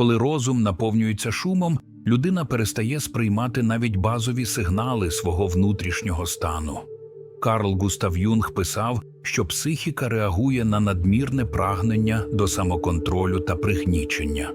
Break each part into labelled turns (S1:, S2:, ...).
S1: Коли розум наповнюється шумом, людина перестає сприймати навіть базові сигнали свого внутрішнього стану. Карл Густав Юнг писав, що психіка реагує на надмірне прагнення до самоконтролю та пригнічення.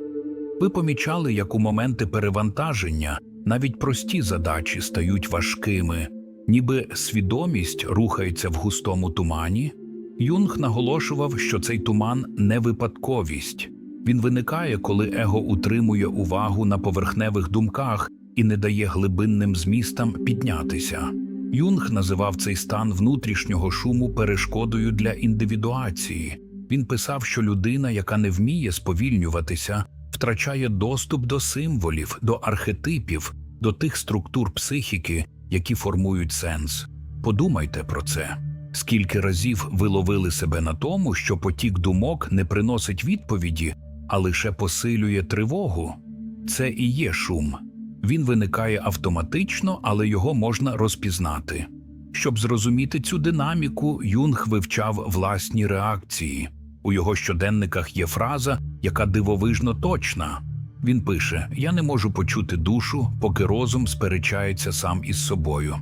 S1: Ви помічали, як у моменти перевантаження навіть прості задачі стають важкими, ніби свідомість рухається в густому тумані. Юнг наголошував, що цей туман не випадковість. Він виникає, коли его утримує увагу на поверхневих думках і не дає глибинним змістам піднятися. Юнг називав цей стан внутрішнього шуму перешкодою для індивідуації. Він писав, що людина, яка не вміє сповільнюватися, втрачає доступ до символів, до архетипів, до тих структур психіки, які формують сенс. Подумайте про це. Скільки разів ви ловили себе на тому, що потік думок не приносить відповіді, а лише посилює тривогу? Це і є шум. Він виникає автоматично, але його можна розпізнати. Щоб зрозуміти цю динаміку, Юнг вивчав власні реакції. У його щоденниках є фраза, яка дивовижно точна. Він пише: Я не можу почути душу, поки розум сперечається сам із собою.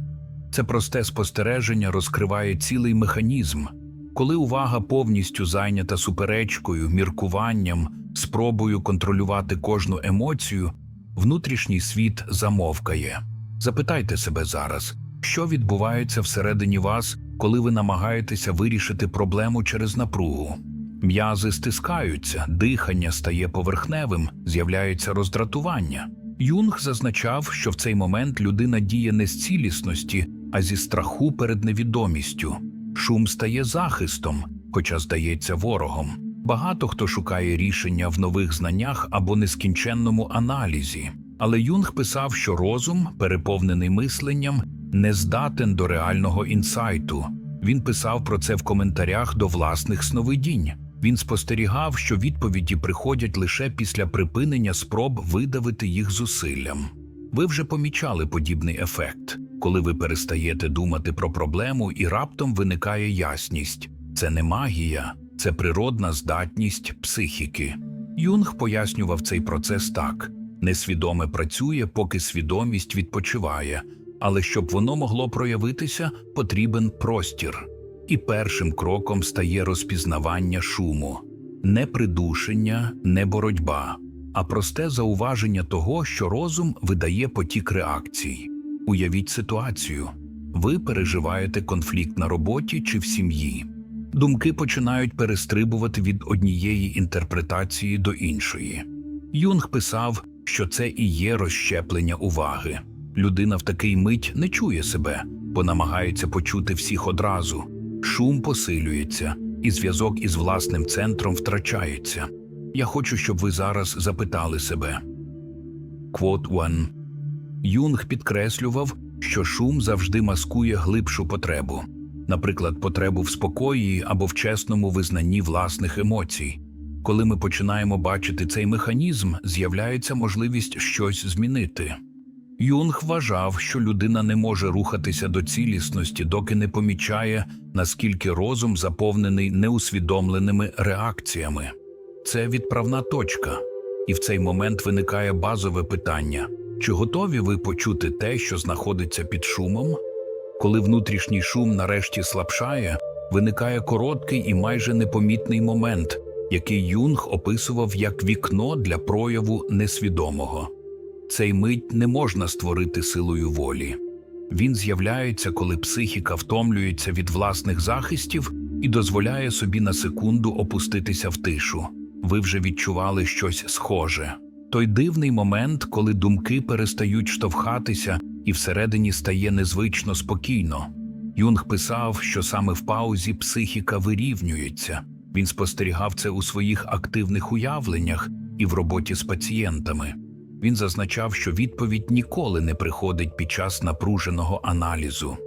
S1: Це просте спостереження розкриває цілий механізм. Коли увага повністю зайнята суперечкою, міркуванням, спробою контролювати кожну емоцію, внутрішній світ замовкає. Запитайте себе зараз, що відбувається всередині вас, коли ви намагаєтеся вирішити проблему через напругу. М'язи стискаються, дихання стає поверхневим, з'являється роздратування. Юнг зазначав, що в цей момент людина діє не з цілісності, а зі страху перед невідомістю. Шум стає захистом, хоча здається ворогом. Багато хто шукає рішення в нових знаннях або нескінченному аналізі. Але Юнг писав, що розум, переповнений мисленням, не здатен до реального інсайту. Він писав про це в коментарях до власних сновидінь. Він спостерігав, що відповіді приходять лише після припинення спроб видавити їх зусиллям. Ви вже помічали подібний ефект, коли ви перестаєте думати про проблему і раптом виникає ясність. Це не магія, це природна здатність психіки. Юнг пояснював цей процес так: несвідоме працює, поки свідомість відпочиває, але щоб воно могло проявитися, потрібен простір. І першим кроком стає розпізнавання шуму, не придушення, не боротьба, а просте зауваження того, що розум видає потік реакцій. Уявіть ситуацію. Ви переживаєте конфлікт на роботі чи в сім'ї. Думки починають перестрибувати від однієї інтерпретації до іншої. Юнг писав, що це і є розщеплення уваги. Людина в такий мить не чує себе, бо намагається почути всіх одразу. Шум посилюється, і зв'язок із власним центром втрачається. Я хочу, щоб ви зараз запитали себе. Quote 1. Юнг підкреслював, що шум завжди маскує глибшу потребу, наприклад, потребу в спокої або в чесному визнанні власних емоцій. Коли ми починаємо бачити цей механізм, з'являється можливість щось змінити. Юнг вважав, що людина не може рухатися до цілісності, доки не помічає, наскільки розум заповнений неусвідомленими реакціями. Це відправна точка, і в цей момент виникає базове питання: чи готові ви почути те, що знаходиться під шумом? Коли внутрішній шум нарешті слабшає, виникає короткий і майже непомітний момент, який Юнг описував як вікно для прояву несвідомого. Цей мить не можна створити силою волі. Він з'являється, коли психіка втомлюється від власних захистів і дозволяє собі на секунду опуститися в тишу. Ви вже відчували щось схоже. Той дивний момент, коли думки перестають штовхатися і всередині стає незвично спокійно. Юнг писав, що саме в паузі психіка вирівнюється. Він спостерігав це у своїх активних уявленнях і в роботі з пацієнтами. Він зазначав, що відповідь ніколи не приходить під час напруженого аналізу.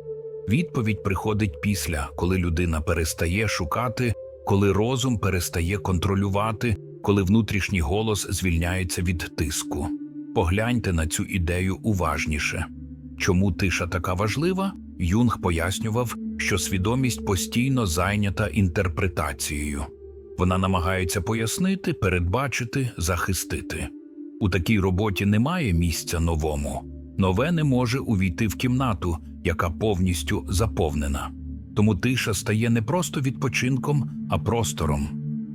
S1: Відповідь приходить після, коли людина перестає шукати, коли розум перестає контролювати, коли внутрішній голос звільняється від тиску. Погляньте на цю ідею уважніше. Чому тиша така важлива? Юнг пояснював, що свідомість постійно зайнята інтерпретацією. Вона намагається пояснити, передбачити, захистити. У такій роботі немає місця новому. Нове не може увійти в кімнату, яка повністю заповнена. Тому тиша стає не просто відпочинком, а простором.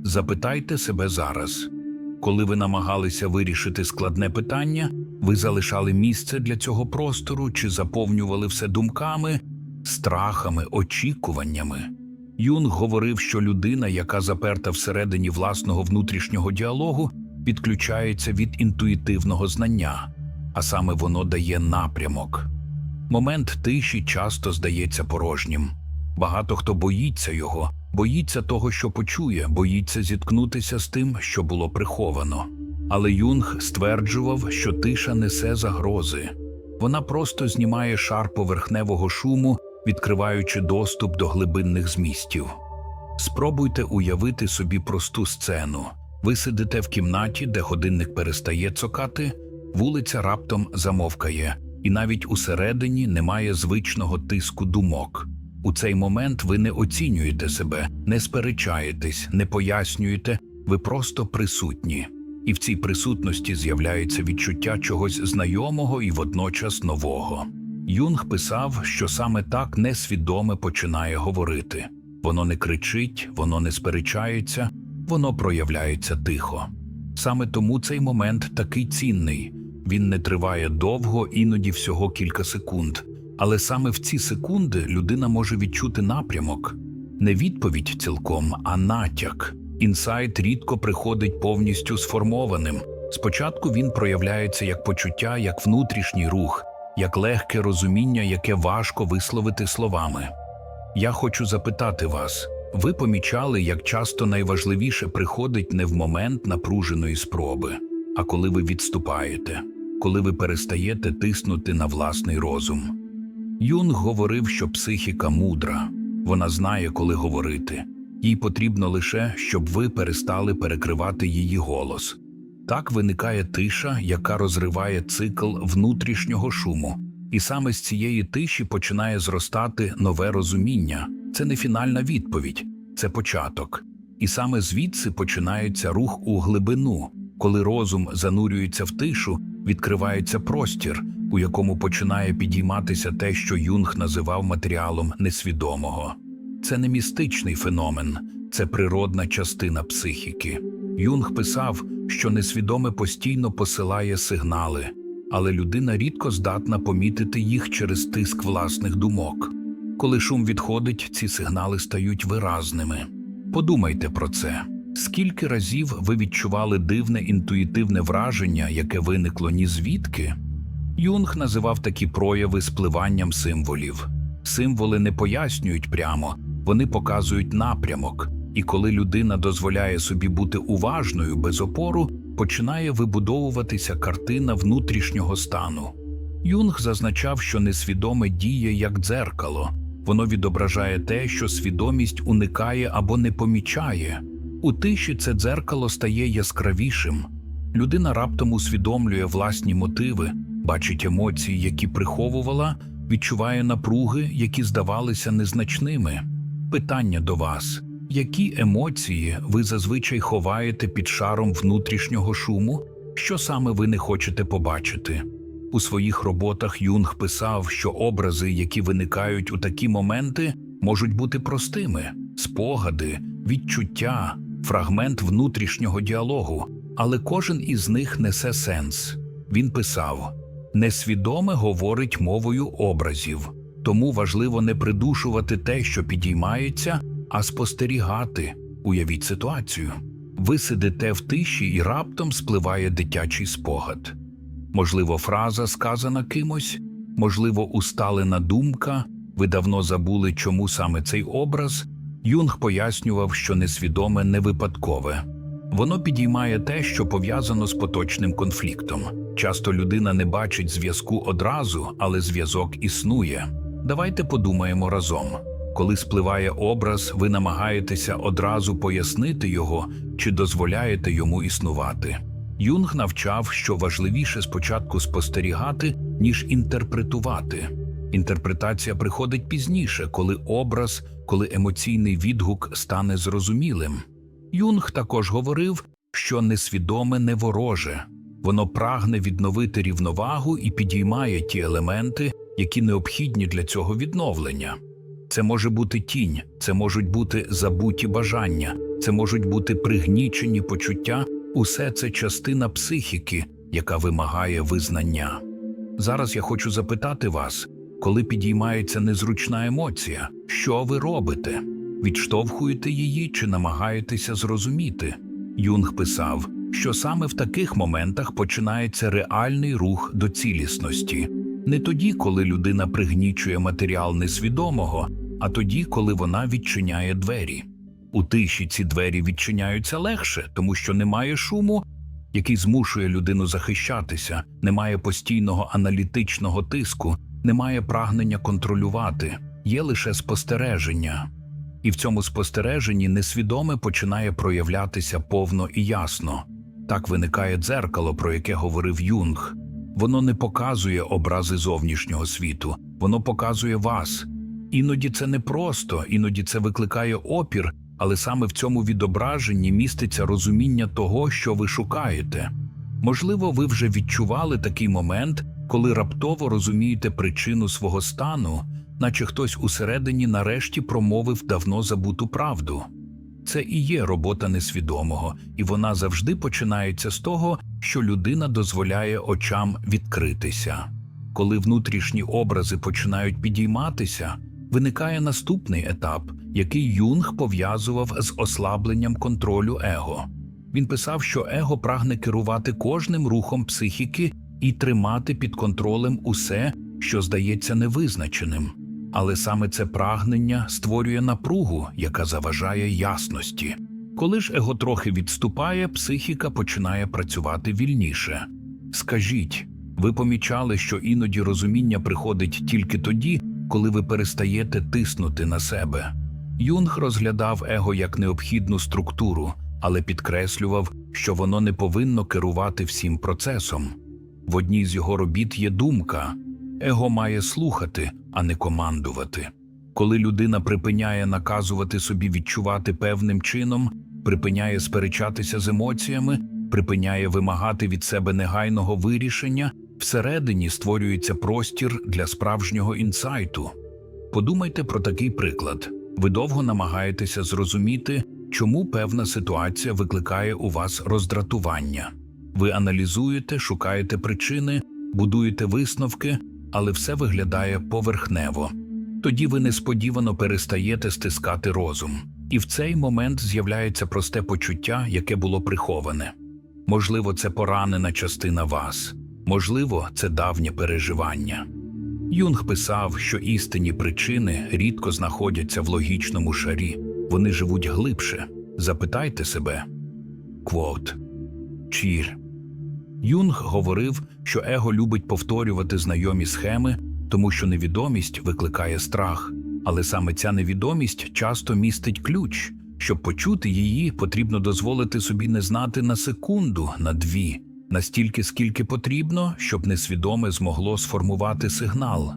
S1: Запитайте себе зараз. Коли ви намагалися вирішити складне питання, ви залишали місце для цього простору чи заповнювали все думками, страхами, очікуваннями. Юнг говорив, що людина, яка заперта всередині власного внутрішнього діалогу, відключається від інтуїтивного знання, а саме воно дає напрямок. Момент тиші часто здається порожнім. Багато хто боїться його, боїться того, що почує, боїться зіткнутися з тим, що було приховано. Але Юнг стверджував, що тиша несе загрози. Вона просто знімає шар поверхневого шуму, відкриваючи доступ до глибинних змістів. Спробуйте уявити собі просту сцену. Ви сидите в кімнаті, де годинник перестає цокати, вулиця раптом замовкає, і навіть усередині немає звичного тиску думок. У цей момент ви не оцінюєте себе, не сперечаєтесь, не пояснюєте, ви просто присутні. І в цій присутності з'являється відчуття чогось знайомого і водночас нового. Юнг писав, що саме так несвідоме починає говорити. Воно не кричить, воно не сперечається, воно проявляється тихо. Саме тому цей момент такий цінний. Він не триває довго, іноді всього кілька секунд. Але саме в ці секунди людина може відчути напрямок, не відповідь цілком, а натяк. Інсайт рідко приходить повністю сформованим. Спочатку він проявляється як почуття, як внутрішній рух, як легке розуміння, яке важко висловити словами. Я хочу запитати вас: ви помічали, як часто найважливіше приходить не в момент напруженої спроби, а коли ви відступаєте, коли ви перестаєте тиснути на власний розум? Юнг говорив, що психіка мудра, вона знає, коли говорити. Їй потрібно лише, щоб ви перестали перекривати її голос. Так виникає тиша, яка розриває цикл внутрішнього шуму, і саме з цієї тиші починає зростати нове розуміння. Це не фінальна відповідь, це початок. І саме звідси починається рух у глибину, коли розум занурюється в тишу, відкривається простір, у якому починає підійматися те, що Юнг називав матеріалом несвідомого. Це не містичний феномен, це природна частина психіки. Юнг писав, що несвідоме постійно посилає сигнали, але людина рідко здатна помітити їх через тиск власних думок. Коли шум відходить, ці сигнали стають виразними. Подумайте про це. Скільки разів ви відчували дивне інтуїтивне враження, яке виникло ні звідки? Юнг називав такі прояви спливанням символів. Символи не пояснюють прямо, вони показують напрямок, і коли людина дозволяє собі бути уважною без опору, починає вибудовуватися картина внутрішнього стану. Юнг зазначав, що несвідоме діє як дзеркало, воно відображає те, що свідомість уникає або не помічає. У тиші це дзеркало стає яскравішим. Людина раптом усвідомлює власні мотиви, бачить емоції, які приховувала, відчуває напруги, які здавалися незначними. Питання до вас: які емоції ви зазвичай ховаєте під шаром внутрішнього шуму? Що саме ви не хочете побачити? У своїх роботах Юнг писав, що образи, які виникають у такі моменти, можуть бути простими спогади, відчуття, фрагмент внутрішнього діалогу, але кожен із них несе сенс. Він писав: несвідоме говорить мовою образів, тому важливо не придушувати те, що підіймається, а спостерігати. Уявіть ситуацію. Ви сидите в тиші і раптом спливає дитячий спогад. Можливо, фраза сказана кимось, можливо, усталена думка, ви давно забули, чому саме цей образ. Юнг пояснював, що несвідоме не випадкове. Воно підіймає те, що пов'язано з поточним конфліктом. Часто людина не бачить зв'язку одразу, але зв'язок існує. Давайте подумаємо разом. Коли спливає образ, ви намагаєтеся одразу пояснити його чи дозволяєте йому існувати. Юнг навчав, що важливіше спочатку спостерігати, ніж інтерпретувати. Інтерпретація приходить пізніше, коли образ, коли емоційний відгук стане зрозумілим. Юнг також говорив, що несвідоме не вороже, Воно прагне відновити рівновагу і підіймає ті елементи, які необхідні для цього відновлення. Це може бути тінь, це можуть бути забуті бажання, це можуть бути пригнічені почуття. Усе це частина психіки, яка вимагає визнання. Зараз я хочу запитати вас, коли підіймається незручна емоція, що ви робите? Відштовхуєте її чи намагаєтеся зрозуміти? Юнг писав, що саме в таких моментах починається реальний рух до цілісності, не тоді, коли людина пригнічує матеріал несвідомого, а тоді, коли вона відчиняє двері. У тиші ці двері відчиняються легше, тому що немає шуму, який змушує людину захищатися, немає постійного аналітичного тиску, немає прагнення контролювати, є лише спостереження. І в цьому спостереженні несвідоме починає проявлятися повно і ясно. Так виникає дзеркало, про яке говорив Юнг. Воно не показує образи зовнішнього світу, воно показує вас. Іноді це не просто, іноді це викликає опір, але саме в цьому відображенні міститься розуміння того, що ви шукаєте. Можливо, ви вже відчували такий момент, коли раптово розумієте причину свого стану, наче хтось усередині нарешті промовив давно забуту правду. Це і є робота несвідомого, і вона завжди починається з того, що людина дозволяє очам відкритися. Коли внутрішні образи починають підійматися, виникає наступний етап, який Юнг пов'язував з ослабленням контролю его. Він писав, що его прагне керувати кожним рухом психіки і тримати під контролем усе, що здається невизначеним. Але саме це прагнення створює напругу, яка заважає ясності. Коли ж его трохи відступає, психіка починає працювати вільніше. Скажіть, ви помічали, що іноді розуміння приходить тільки тоді, коли ви перестаєте тиснути на себе. Юнг розглядав его як необхідну структуру, але підкреслював, що воно не повинно керувати всім процесом. В одній з його робіт є думка его має слухати, а не командувати. Коли людина припиняє наказувати собі відчувати певним чином, припиняє сперечатися з емоціями, припиняє вимагати від себе негайного вирішення, всередині створюється простір для справжнього інсайту. Подумайте про такий приклад. Ви довго намагаєтеся зрозуміти, чому певна ситуація викликає у вас роздратування. Ви аналізуєте, шукаєте причини, будуєте висновки, але все виглядає поверхнево. Тоді ви несподівано перестаєте стискати розум, і в цей момент з'являється просте почуття, яке було приховане. Можливо, це поранена частина вас, можливо, це давнє переживання. Юнг писав, що істинні причини рідко знаходяться в логічному шарі, вони живуть глибше. Запитайте себе. Квот. Чір. Юнг говорив, що его любить повторювати знайомі схеми, тому що невідомість викликає страх, але саме ця невідомість часто містить ключ. Щоб почути її, потрібно дозволити собі не знати на секунду, на дві, настільки скільки потрібно, щоб несвідоме змогло сформувати сигнал.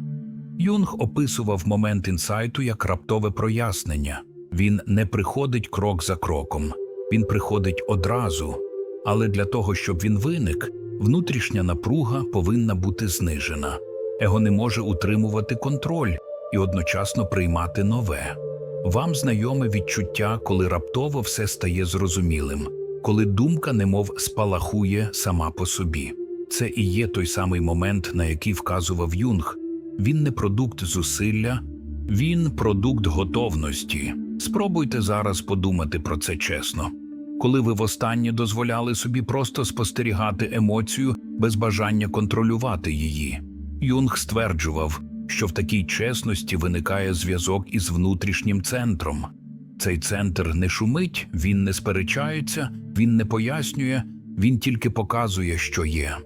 S1: Юнг описував момент інсайту як раптове прояснення. Він не приходить крок за кроком, він приходить одразу. Але для того, щоб він виник, внутрішня напруга повинна бути знижена. Его не може утримувати контроль і одночасно приймати нове. Вам знайоме відчуття, коли раптово все стає зрозумілим, коли думка немов спалахує сама по собі. Це і є той самий момент, на який вказував Юнг. Він не продукт зусилля, він продукт готовності. Спробуйте зараз подумати про це чесно. Коли ви востаннє дозволяли собі просто спостерігати емоцію без бажання контролювати її. Юнг стверджував, що в такій чесності виникає зв'язок із внутрішнім центром. Цей центр не шумить, він не сперечається, він не пояснює, він тільки показує, що є.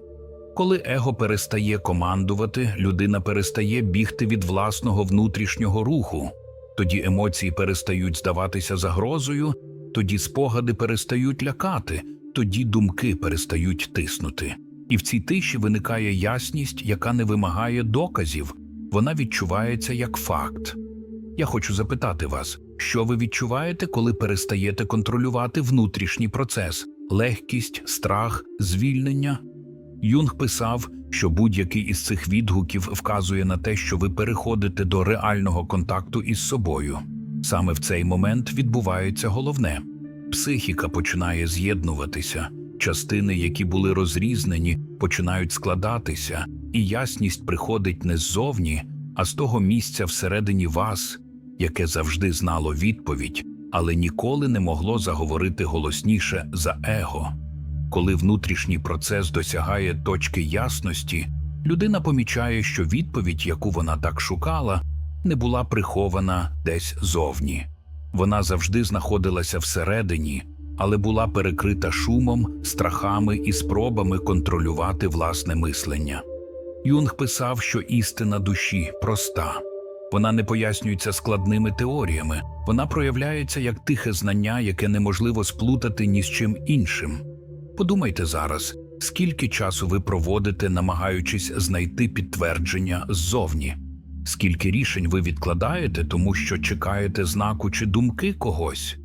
S1: Коли его перестає командувати, людина перестає бігти від власного внутрішнього руху, тоді емоції перестають здаватися загрозою, тоді спогади перестають лякати, тоді думки перестають тиснути. І в цій тиші виникає ясність, яка не вимагає доказів, вона відчувається як факт. Я хочу запитати вас, що ви відчуваєте, коли перестаєте контролювати внутрішній процес, легкість, страх, звільнення? Юнг писав, що будь-який із цих відгуків вказує на те, що ви переходите до реального контакту із собою. Саме в цей момент відбувається головне. Психіка починає з'єднуватися, частини, які були розрізнені, починають складатися, і ясність приходить не ззовні, а з того місця всередині вас, яке завжди знало відповідь, але ніколи не могло заговорити голосніше за его. Коли внутрішній процес досягає точки ясності, людина помічає, що відповідь, яку вона так шукала, не була прихована десь зовні. Вона завжди знаходилася всередині, але була перекрита шумом, страхами і спробами контролювати власне мислення. Юнг писав, що істина душі проста. Вона не пояснюється складними теоріями, вона проявляється як тихе знання, яке неможливо сплутати ні з чим іншим. Подумайте зараз, скільки часу ви проводите, намагаючись знайти підтвердження ззовні, скільки рішень ви відкладаєте, тому що чекаєте знаку чи думки когось.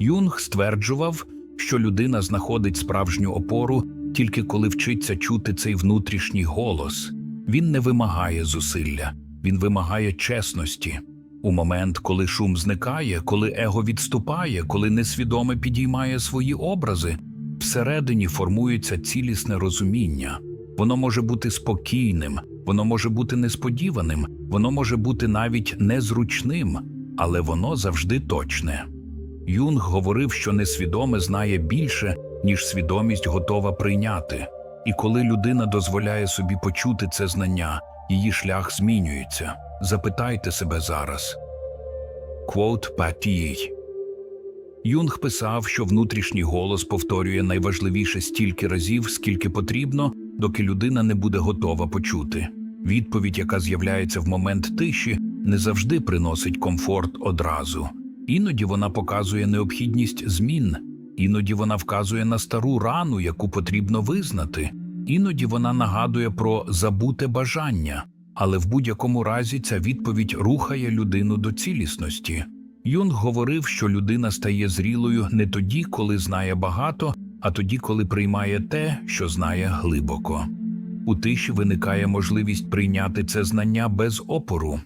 S1: Юнг стверджував, що людина знаходить справжню опору тільки коли вчиться чути цей внутрішній голос. Він не вимагає зусилля, він вимагає чесності. У момент, коли шум зникає, коли его відступає, коли несвідоме підіймає свої образи, всередині формується цілісне розуміння. Воно може бути спокійним, воно може бути несподіваним, воно може бути навіть незручним, але воно завжди точне. Юнг говорив, що несвідоме знає більше, ніж свідомість готова прийняти. І коли людина дозволяє собі почути це знання, її шлях змінюється. Запитайте себе зараз. Квот Патій. Юнг писав, що внутрішній голос повторює найважливіше стільки разів, скільки потрібно, доки людина не буде готова почути. Відповідь, яка з'являється в момент тиші, не завжди приносить комфорт одразу. Іноді вона показує необхідність змін, іноді вона вказує на стару рану, яку потрібно визнати, іноді вона нагадує про забуте бажання, але в будь-якому разі ця відповідь рухає людину до цілісності. Юнг говорив, що людина стає зрілою не тоді, коли знає багато, а тоді, коли приймає те, що знає глибоко. У тиші виникає можливість прийняти це знання без опору.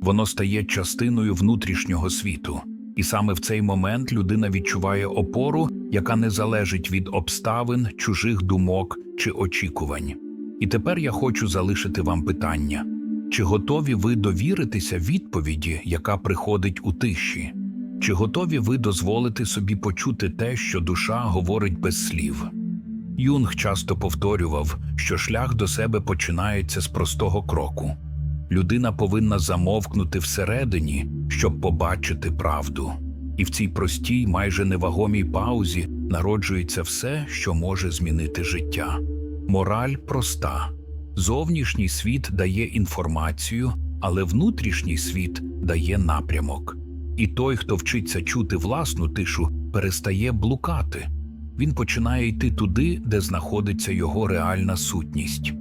S1: Воно стає частиною внутрішнього світу, і саме в цей момент людина відчуває опору, яка не залежить від обставин, чужих думок чи очікувань. І тепер я хочу залишити вам питання: чи готові ви довіритися відповіді, яка приходить у тиші? Чи готові ви дозволити собі почути те, що душа говорить без слів? Юнг часто повторював, що шлях до себе починається з простого кроку. Людина повинна замовкнути всередині, щоб побачити правду. І в цій простій, майже невагомій паузі народжується все, що може змінити життя. Мораль проста. Зовнішній світ дає інформацію, але внутрішній світ дає напрямок. І той, хто вчиться чути власну тишу, перестає блукати. Він починає йти туди, де знаходиться його реальна сутність.